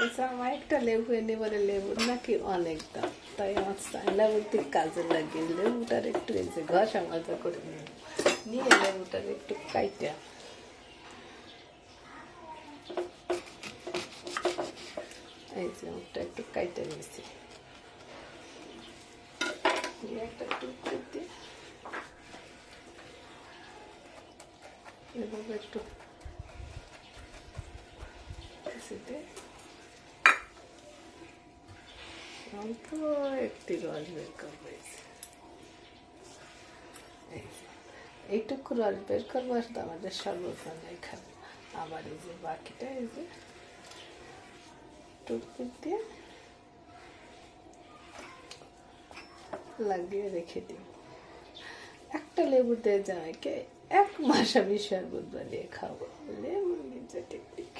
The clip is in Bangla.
আমার একটা লেবু এনে বলে লেবুর নাকি অনেক দাম। তাই আমার চাইনা বুদ্ধি কাজে লাগিয়ে লেবুটার একটু যে ঘষা মাজা করে নিয়ে। নিয়ে লেবুটার একটু কাইটা। এই যে ওটা একটু কাইটে নিয়েছি। একটা টুকরো দিয়ে এভাবে একটু অল্প একটি রস বের করব। এইটুকু রস বের করব তো আমাদের সর্বপ্রাণাই খাবে আবার এই যে বাকিটা, এই যে টুকটুক দিয়ে লাগিয়ে রেখে দিই। একটা লেবু দিয়ে জামাইকে এক মাস আমি শরবত বানিয়ে খাব। লেবু নিজে টেকনিক